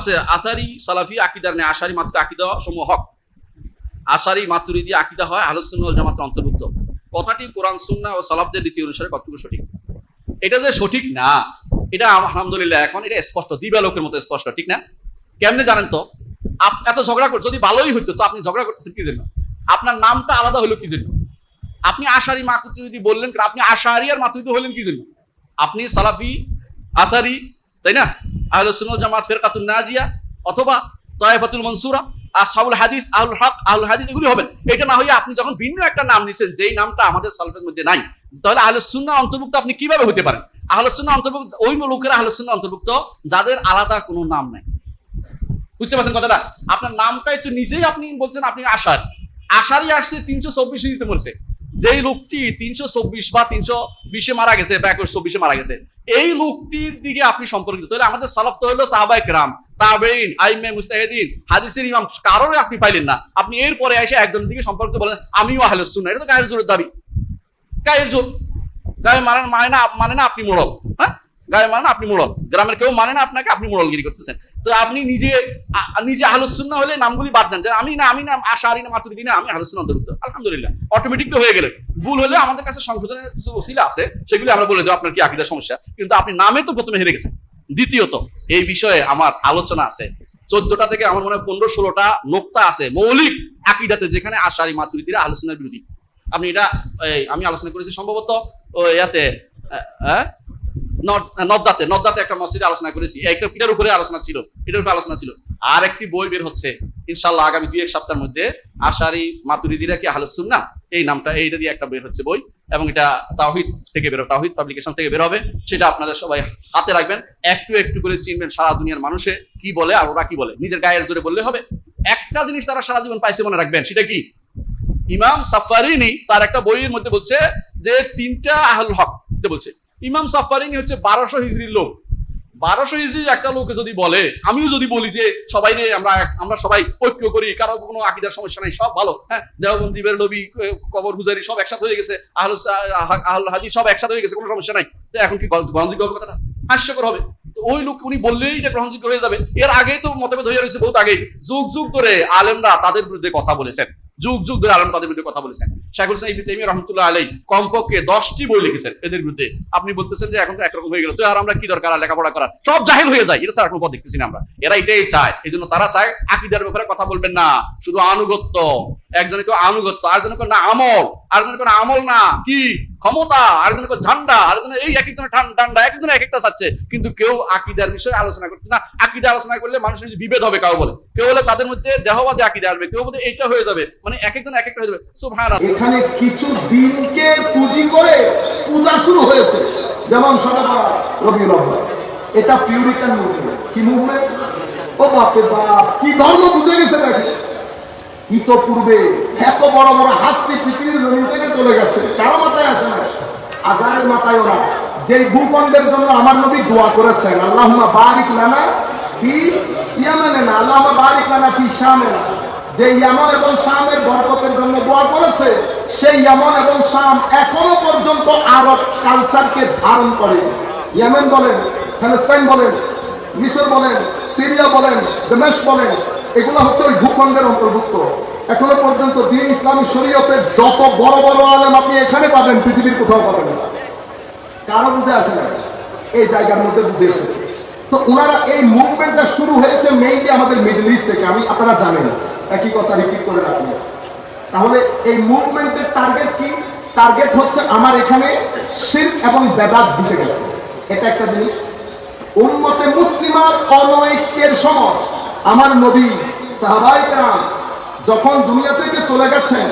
আছে আতারি সালাফি আকিদার নেই। আশারি মাত্র আকিদা সমূহ হক। আশারি মাতুরিদি আকিদা হয় আলোচনা জামাতের অন্তর্ভুক্ত। কথাটি কোরআন সুন্না ও সালাফদের রীতি অনুসারে কতটুকু সঠিক? এটা যে সঠিক না, এটা আলহামদুলিল্লাহ এখন এটা স্পষ্ট। দিবালোকের মতো স্পষ্ট, ঠিক না? কেমনে জানেন তো? এত ঝগড়া করছে যদি ভালোই হইতো, তো আপনি ঝগড়া করতেছেন কি জন্য? আপনার নামটা আলাদা হলো কি জন্য? আপনি আশারি মাতুরিদি বললেন, আপনি আশারি আর মাতুরিদি হলেন কি জন্য? আপনি সালাফি আসারি তাই না? আহলে সুন্নাত জামাত ফিরকাতুন নাজিয়া অথবা তায়েফাতুল মনসুরা, আসহাবুল হাদিস আহুল হক আহুল হাদিস, এগুলি হবেন এটা না হয়ে আপনি যখন ভিন্ন একটা নাম নিচ্ছেন যেই নামটা আমাদের সালফের মধ্যে নাই, তাহলে আহলে সুন্নাহ অন্তর্ভুক্ত আপনি কীভাবে হতে পারেন? আহলে সুন্নাহ অন্তর্ভুক্ত, ওই লোকেরা আহলে সুন্নাহ অন্তর্ভুক্ত, যাদের আলাদা কোনো নাম নাই। বুঝতে পারছেন কথাটা? আপনার নামটাই তো নিজেই আপনি বলছেন, আপনি আশার। আশারই আসছে তিনশো চব্বিশ মরছে যেই লোকটি তিনশো চব্বিশ বা তিনশো বিশে মারা গেছে বা একুশ চব্বিশে মারা গেছে, এই লোকটির দিকে আপনি সম্পর্কিত। তাহলে আমাদের সালাফ তো হলো সাহাবাই রাম তাবেইন আইমে মুস্তাহিদিন, হাদিসের ইমাম কারোর আপনি পাইলেন না। আপনি এরপরে এসে একজনের দিকে সম্পর্কিত বলেন, আমিও আহলে সুন্না এটা তো গায়ের জোরের দাবি। গায়ের জোর। গায়ে মানে না মানে না আপনি মোড়ল হ্যাঁ? গায়ে মানে না আপনি মোড়ল গ্রামের কেউ মানে না আপনাকে, আপনি মোড়লগিরি করতেছেন। তো আপনি নিজে নিজে আলোচনা হলে নামগুলি বাদ দেন। আমি না আমি না আশারি না মাতুরি না, আমি আলোচনা অন্তর্ভুক্ত। আলহামদুলিল্লাহ। অটোমেটিকলি হয়ে গেলেন। ভুল হলে আমাদের কাছে সংশোধনের কিছু ওসিলা আছে, সেগুলি আমরা বলে দেবো আপনার কি আকিদার সমস্যা। কিন্তু আপনি নামে তো প্রথমে হেরে গেছেন। দ্বিতীয়ত, এই বিষয়ে আমার আলোচনা আছে। চোদ্দটা থেকে আমার মনে হয় পনেরো, ষোলোটা নোক্তা আছে, মৌলিক আকিদাতে, যেখানে আশারি মাতুরিদিরা আলোচনার বিরোধী। আপনি এটা আমি আলোচনা করেছি সম্ভবত ইয়াতে নদ- নদ্দাতে নদ্দাতে একটা মসজিদে আলোচনা করেছি। একটা এটার উপরে আলোচনা ছিল এটার উপরে আলোচনা ছিল। আর একটি বই বের হচ্ছে ইনশাল্লাহ আগামী দুই এক সপ্তাহের মধ্যে আশারি মাতুরিদিরা কি আলোচনা না এই নামটা, এইটা দিয়ে একটা বের হচ্ছে বই, এবং এটা তাহিদ থেকে বেরো তাহিদ পাবলিকেশন থেকে বের হবে। সেটা আপনাদের সবাই হাতে রাখবেন। একটু একটু করে চিনবেন সারা দুনিয়ার মানুষে কি বলে আর ওরা কি বলে। নিজের গায়ের জোরে বললে হবে। একটা জিনিস তারা সারা জীবন পাইছে মনে রাখবেন, সেটা কি? ইমাম সাফারিনি তার একটা বইয়ের মধ্যে বলছে যে তিনটা আহল হক বলছে। ইমাম সাফারিনি হচ্ছে বারোশো হিজড়ির লোক। বারোশো হিজড়ির একটা লোকে যদি বলে, আমিও যদি বলি যে সবাই রে আমরা আমরা সবাই ঐক্য করি, কারও কোনো আকিদার সমস্যা নাই, সব ভালো। হ্যাঁ দেওবন্দি, বেরলবি কবর গুজারি সব একসাথে হয়ে গেছে, আহল আহল হাদিস সব একসাথে হয়ে গেছে, কোনো সমস্যা নাই। তো এখন কি গ্রহণযোগ্য হবে কথাটা? হাস্যকর হবে। তো ওই লোক, উনি বললেই এটা গ্রহণযোগ্য হয়ে যাবে। এর আগেই তো মতভেদ হয়ে রয়েছে বহুত আগেই। যুগ যুগ ধরে আলেমরা তাদের বিরুদ্ধে কথা বলেছেন। যুগ যুগ ধরে আলম তাদের বিরুদ্ধে কথা বলেছেন। শাইখুল ইসলাম ইবনে রহমতুল্লাহ আলাই কমপক্ষে দশটি বই লিখেছেন এদের বিরুদ্ধে। আপনি বলতেছেন যে এখন তো একরকম হয়ে গেল, তো আর আমরা কি দরকার? আর লেখাপড়া করার। সব জাহিল হয়ে যায় এটা স্যার এখন পথ দেখতেছি না আমরা। এরা এটাই চায় এই জন্য তারা চায় আকিদার ব্যাপারে কথা বলবেন না। শুধু আনুগত্য একজনে কেউ আনুগত্য আরেকজনে কেউ না, আমল। আরেকজনে কেউ না আমল না। কি? ক্ষমতা আরেকজনে কেউ ঝান্ডা আরেকজনে এই এক একজনের ঠান- ডান্ডা এক এক একটা চাচ্ছে। কিন্তু কেউ আকিদার বিষয়ে আলোচনা করছে না। আকিদা আলোচনা করলে মানুষের বিভেদ হবে কাউ বলে। কেউ বলে তাদের মধ্যে দেহবাদে আকিদা আসবে কেউ বলে এইটা হয়ে যাবে। মানে এক একজন এক একটা হয়ে যাবে। সুবহান এখানে কিছু দিনকে পুঁজি করে পূজা শুরু হয়েছে। যেমন সবাই রবিউল এটা পিউরিটান মুভমেন্ট কি মুভমেন্ট ও বাপরে বাপ কি ধর্ম বুঝে গেছে নাকি? ইতপূর্বে এত বড় বড় হাসতি পৃথিবীর জমিন থেকে চলে গেছে। কারও মাথায় আসে না আজানের মাথায় ওরা। যেই ভূখণ্ডের জন্য আমার নবী দোয়া করেছেন, আল্লাহুম্মা বারিক লানা ফি ইয়ামানে না আল্লাহুম্মা বারিক লানা ফি শামেনা। যে ইয়ামন এবং শামের বরকতের জন্য দোয়া করেছে, সেই ইয়ামন এবং শাম এখনও পর্যন্ত আরব কালচারকে ধারণ করে। ইয়ামেন বলেন ফিলিস্তাইন বলেন, মিশর বলেন, সিরিয়া বলেন দেমেশ বলেন এগুলো হচ্ছে ওই ভূখণ্ডের অন্তর্ভুক্ত। এখনও পর্যন্ত দিন ইসলামী শরীয়তের যত বড় বড় আলেম আপনি এখানে পাবেন, পৃথিবীর কোথাও পাবেন না। কারও বুঝে আসে না। এই জায়গার মধ্যে বুঝে এসেছে। তো ওনারা এই মুভমেন্টটা শুরু হয়েছে মেইনলি আমাদের মিডল ইস্ট থেকে। আমি, আপনারা জানেন, একই কথা রিপিট করে রাখবেন তাহলে এই মুভমেন্টের টার্গেট কি? টার্গেট হচ্ছে আমার এখানে শিল্প এবং বেদাত ঢুকে গেছে। এটা একটা জিনিস। উন্মতে মুসলিমার অনৈক্যের সময় আমার নবী সাহাবাইকার যখন দুনিয়া থেকে চলে গেছেন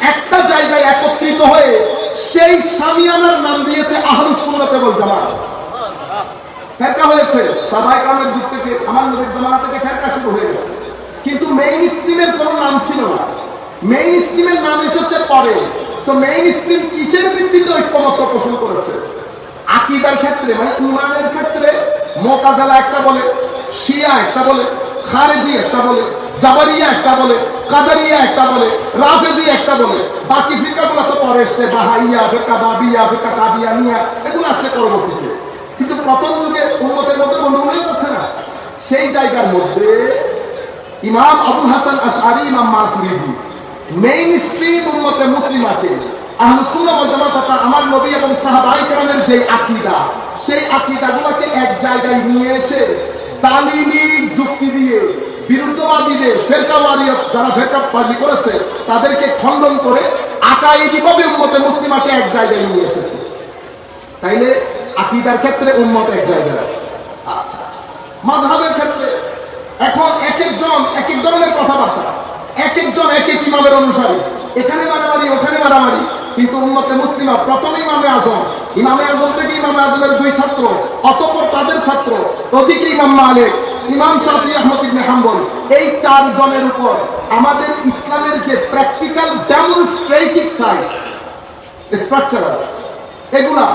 একটা জায়গায় একত্রিত হয়ে সেই সামিয়ানার নাম দিয়েছে ফেরকা হয়েছে। থেকে ফেরকা হয়ে গেছে। কিন্তু মেইন স্ট্রিমের কোনো নাম ছিল না। মেইন স্ট্রিমের নাম এসেছে পরে। তো মেইন স্ট্রিম কিসের ভিত্তিতে পোষণ করেছে? আকিদার ক্ষেত্রে মানে ইমানের ক্ষেত্রে, মোতাজালা একটা বলে, শিয়া একটা বলে, খারেজি একটা বলে, জাবারিয়া একটা বলে, কাদারিয়া একটা বলে, রাফেজি একটা বলে। বাকি তো পরে এসছে, বাহাইয়া ফেকা বাবিয়া ফেকা এগুলো আসছে পরবর্তীতে। কিন্তু প্রথম যুগে উন্মতের মধ্যে গন্ডগোল যাচ্ছে না? সেই জায়গার মধ্যে ইমাম আবুল হাসান আশআরি, ইমাম মাতুরিদি মেইন সুন্নাহ ওয়াল জামাত তথা আমার নবী এবং এক জায়গায় নিয়ে করে মুসলিমাকে এক জায়গায় নিয়ে এসেছে। তাইলে আকিদার ক্ষেত্রে উম্মত এক জায়গায় আচ্ছা। মাযহাবের ক্ষেত্রে এখন এক একজন এক এক ধরনের কথাবার্তা। এক একজন এক এক ইমামের অনুসারী। এখানে মারামারি, ওখানে মারামারি। কিন্তু উন্মতে মুসলিমা প্রথমে ইমামে আজম। ইমামে আজম থেকে ইমামে আজমের দুই ছাত্র, অতঃপর তাদের ছাত্র, ওদিকে ইমাম মালিক, ইমাম শাফি আহমদ ইবনে হাম্বল। এই চার জনের উপর আমাদের ইসলামের যে প্র্যাকটিক্যাল ডেমনস্ট্রেটিভ সাইড স্ট্রাকচারাল এগুলা,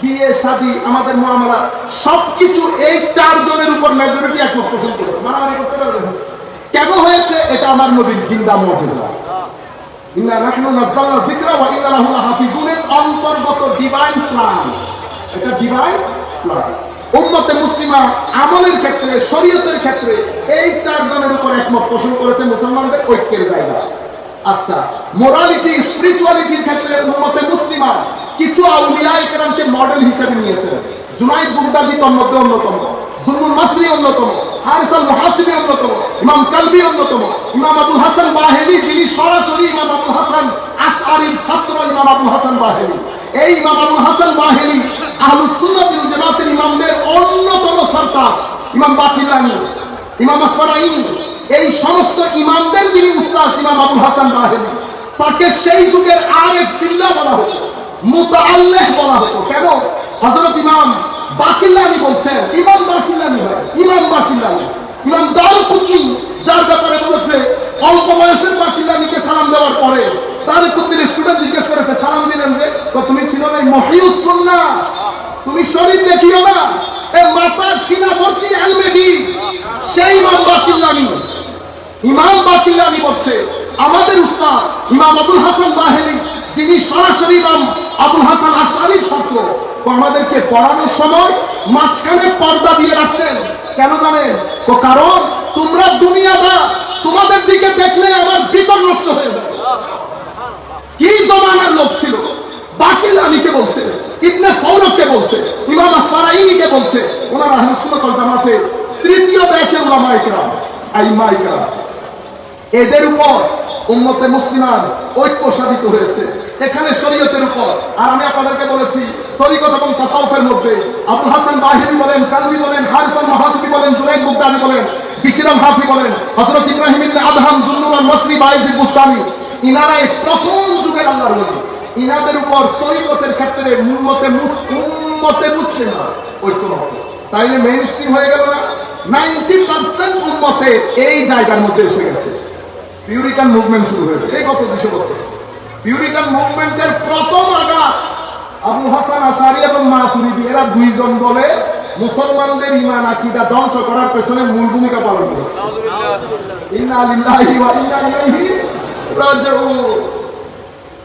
বিয়ে, শাদী, আমাদের মহামারা সবকিছু এই চারজনের উপর মেজরিটি একমত পোষণ করে মারামারি করতে পারবে। কেন হয়েছে? এটা আমার নবীর জিন্দা মজুদা চারজনের একমত মুসলমানদের আচ্ছা ক্ষেত্রে কিছু মডেল হিসেবে নিয়েছেন। জুনাইদ বুগদাদি তোর মধ্যে অন্যতম মাসরি অন্যতম। হারিসাল মুহাসিবি অন্যতম ইমাম কালবি অন্যতম ইমাম আবুল হাসান বাহেলি যিনি সরাসরি ইমাম আবুল হাসান আশআরির ছাত্র ইমাম আবুল হাসান বাহেলি। এই ইমাম আবুল হাসান বাহেলি আহলুস সুন্নাত ওয়াল জামাতের ইমামদের অন্যতম সরতাজ ইমাম বাকিলানি ইমাম আসফারাইনি। এই সমস্ত ইমামদের যিনি উস্তাদ ইমাম আবুল হাসান বাহেলি, তাকে সেই যুগের আরেক বিল্লাহ বলা হতো, মুতাআল্লিহ বলা হতো। কেন? হযরত ইমাম বাকিল্লানি বলছেন। ইমাম বাকিল্লানি হয়। ইমাম বাকিল্লানি ইমাম দারুকুতনি যার ব্যাপারে বলেছে, অল্প বয়সের বাকিল্লানিকে সালাম দেওয়ার পরে তার কুদ্দির স্টুডেন্ট জিজ্ঞেস করেছে, সালাম দিলেন যে? তুমি ছিল না মহিউস সুন্নাহ তুমি শরীর দেখিও না। এ মাতার সিনা ভর্তি আলমেদি সেই ইমাম বাকিল্লানি ইমাম বাকিল্লানি বলছে, আমাদের উস্তাদ ইমাম আবুল হাসান বাহেলি যিনি সরাসরি ইমাম আবুল হাসান আশারির ছাত্র আমাদেরকে পড়ানোর সময় মাঝখানে পর্দা দিয়ে রাখতেন কেন জানেন? তো কারণ তোমরা দুনিয়াদা তোমাদের দিকে দেখলে আমার বিপদ নষ্ট হয়ে যাবে। কি জমানার লোক ছিল? বাকিল আলীকে বলছে, ইবনে ফৌরককে বলছে, ইমাম আসফারাইনিকে বলছে। ওনারা ওয়াল জামাতে তৃতীয় ব্যাচে উলামা ইকরাম আইমা ইকরাম এদের উপর উম্মতে মুসলিমান ঐক্য সাধিত হয়েছে। এখানে শরীয়তের উপর। আর আমি আপনাদেরকে বলেছি তরিকত এবং তাসাউফের মধ্যে আবুল হাসান বাহিরি বলেন কালবি বলেন, হারিসান মাহাসিবি বলেন জুনাইদ বুগদানি বলেন বিচিরাম হাফি বলেন, হযরত ইব্রাহিম ইবনে আদহাম জুন্নুরান মাসরি বাইজিদ বুস্তানি, ইনারা এই প্রথম যুগের আল্লাহর ওলি। ইনাদের উপর তরিকতের ক্ষেত্রে উম্মতে মুস- উম্মতে মুসলিম ঐক্য তাইলে মেইন স্ট্রিম হয়ে গেল না? নাইনটি পার্সেন্ট উম্মতে এই জায়গার মধ্যে এসে গেছে। পিউরিটান মুভমেন্ট শুরু হয়েছে। এই গত দুশো বছর। পিউরিটান মুভমেন্টের প্রথম আঘাত আবু হাসান আশারি এবং মাতুরিদি এরা দুইজন বলে মুসলমানদের ইমান আকিদা ধ্বংস করার পেছনে মূল ভূমিকা পালন করেছে।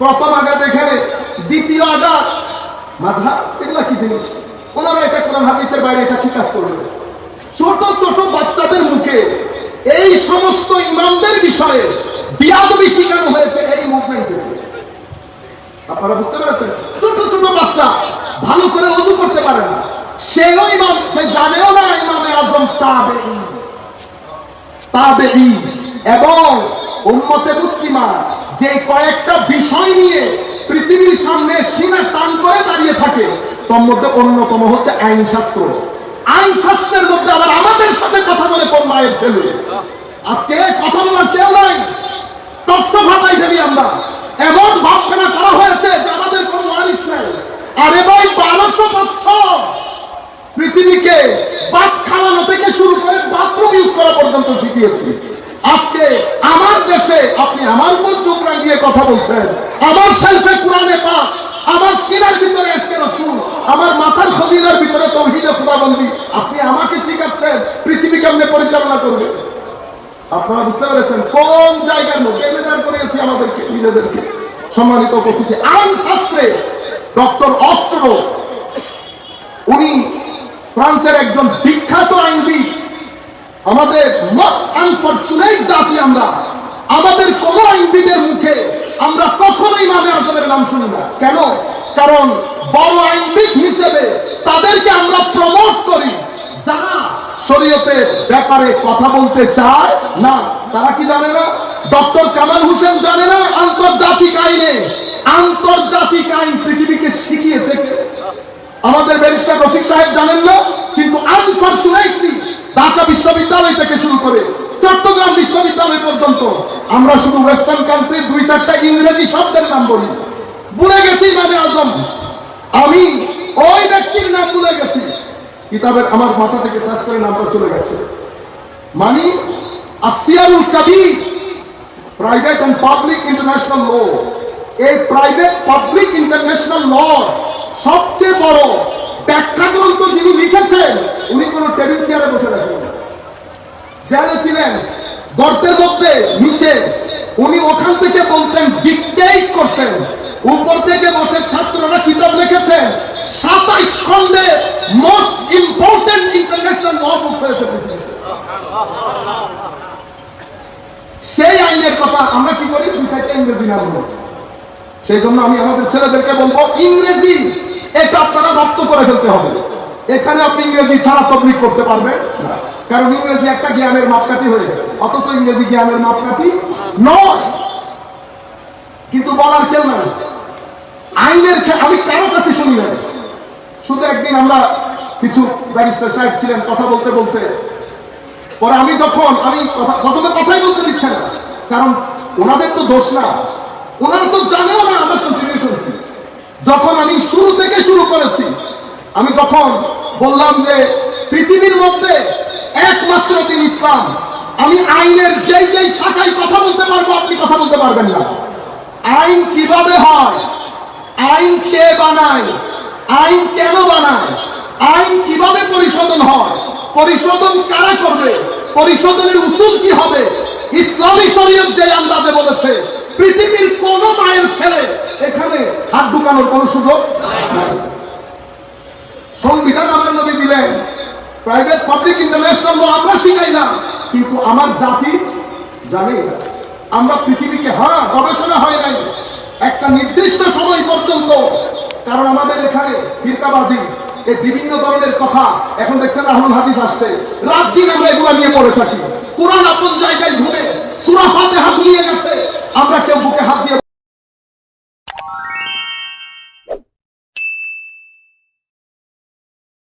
প্রথম আঘাত এখানে দ্বিতীয় আঘাত মাযহাব এগুলা কি জিনিস? ওনারা এটা কোরআন হাদিসের বাইরে এটা কি কাজ করবে? ছোট ছোট বাচ্চাদের মুখে এই সমস্ত ইমামদের বিষয়ে বিয়াদবি শিখানো হয়েছে এই মুভমেন্টে আপনারা বুঝতে পেরেছেন? ছোট ছোট বাচ্চা ভালো করে অজু করতে পারে না। সেও ইমাম, সে জানেও না ইমামে আজম তাবে এবং মুসলিমা যে কয়েকটা বিষয় নিয়ে পৃথিবীর সামনে সিনা টান করে দাঁড়িয়ে থাকে, তার মধ্যে অন্যতম হচ্ছে আইন শাস্ত্র। আইন শাস্ত্রের মধ্যে আবার আমাদের সাথে কথা বলে কোন মায়ের ছেলে? আজকে কথা বলার কেউ নাই। ফেলি আমরা এমন ভাবখানা করা হয়েছে যে আমাদের কোনো ওয়ারিস নাই আরে ভাই বারোশো বছর পৃথিবীকে বাদ খাওয়ানো থেকে শুরু করে বাথরুম ইউজ করা পর্যন্ত শিখিয়েছি। আজকে আমার দেশে আপনি আমার উপর চোখ রাঙিয়ে কথা বলছেন। আমার সেলফে কোরআনে পাক, আমার সিনার ভিতরে এসকে রসুল, আমার মাথার খজিলার ভিতরে তৌহিদে খুদাবন্দি। আপনি আমাকে শিখাচ্ছেন পৃথিবী কেমনে পরিচালনা করবে। আপনারা বুঝতে পেরেছেন কোন জায়গার লোক এমএদার করেছি আমাদেরকে, নিজেদেরকে। সম্মানিত উপস্থিতি। আইন শাস্ত্রে ডক্টর অস্ট্রো উনি ফ্রান্সের একজন বিখ্যাত আইনবিদ আমাদের মোস্ট আনফরচুনেট জাতি আমরা। আমাদের কোন আইনবিদের মুখে আমরা কখনোই নামে আজমের নাম শুনি না। কেন? কারণ বড় আইনবিদ হিসেবে তাদেরকে আমরা প্রমোট করি। যারা শরীয়তের ব্যাপারে কথা বলতে চায় না, তারা কি জানে না? ডক্টর কামাল হোসেন জানে না? আন্তর্জাতিক আইনে আন্তর্জাতিক আইন পৃথিবীকে শিখিয়েছে? আমাদের ব্যারিস্টার রফিক সাহেব জানেন না, কিন্তু আনফরচুনেটলি ঢাকা বিশ্ববিদ্যালয় থেকে শুরু করে চট্টগ্রাম বিশ্ববিদ্যালয় পর্যন্ত আমরা শুধু ওয়েস্টার্ন কান্ট্রির দুই চারটা ইংরেজি শব্দের নাম বলি। ভুলে গেছি মানে আজম। আমি ওই ব্যক্তির নাম ভুলে গেছি। কিতাবের আমার মাথা থেকে টাচ করে নামটা চলে গেছে। মানে Asiarul Kabir private and public international law এই প্রাইভেট পাবলিক ইন্টারন্যাশনাল ল সবচেয়ে বড় ব্যাখ্যা গ্রন্থ যিনি লিখেছেন, উনি কোনো টেবিল চেয়ারে বসে রাখেন জেলে ছিলেন গর্তের মধ্যে, নিচে, উনি ওখান থেকে বলতেন ডিকটেট করতেন। উপর থেকে বসে ছাত্ররা কিতাব লিখেছেন, সাতাইশ খন্ডে most important international law book হয়েছে সেই আইনের কথা আমরা কি করি? দুই ইংরেজি নাম বলি। সেই জন্য আমি আমাদের ছেলেদেরকে বলব, ইংরেজি এটা আপনারা রপ্ত করে ফেলতে হবে। এখানে আপনি ইংরেজি ছাড়া তবলিক করতে পারবেন কারণ ইংরেজি একটা জ্ঞানের মাপকাঠি হয়ে গেছে। অথচ ইংরেজি জ্ঞানের মাপকাঠি নয়। কিন্তু বলার কেউ নাই। আইনের আমি কারও কাছে শুনি না শুধু একদিন আমরা কিছু ব্যারিস্টার সাহেব ছিলেন কথা বলতে বলতে। পরে আমি যখন, আমি কথা- প্রথমে কথাই বলতে দিচ্ছে না। কারণ ওনাদের তো দোষ না। ওনারা তো জানেও না আমার কন্ট্রিবিউশন কি। যখন আমি শুরু থেকে শুরু করেছি, আমি যখন বললাম যে পৃথিবীর মধ্যে একমাত্র দিন ইসলাম, আমি আইনের যেই যেই শাখায় কথা বলতে পারব, আপনি কথা বলতে পারবেন না। আইন কীভাবে হয়? আইন কে বানায়? আইন কেন বানায়? আইন কীভাবে পরিশোধন হয়? পরিশোধন কারা করবে? পরিশোধনের উসুল কি হবে? ইসলামী শরীয়ত যে আন্দাজে বলেছে পৃথিবীর কোন মায়ের ছেলে এখানে হাত ঢুকানোর কোন সুযোগ সংবিধান আমার নবী দিলেন প্রাইভেট পাবলিক ইন্টারন্যাশনাল ল আমরা শিখাই না। কিন্তু আমার জাতি জানে আমরা পৃথিবীকে হ্যাঁ গবেষণা হয় নাই। একটা নির্দিষ্ট সময় পর্যন্ত, কারণ আমাদের এখানে ফিরকাবাজি এই বিভিন্ন ধরনের কথা, এখন দেখছেন রাহুল হাদিস আসছে। রাত দিন আমরা এগুলো নিয়ে পড়ে থাকি। কোরআন আপন জায়গায় ঘুরে, সুরা ফাতে হাত নিয়ে গেছে। আমরা কেউ বুকে হাত দিয়ে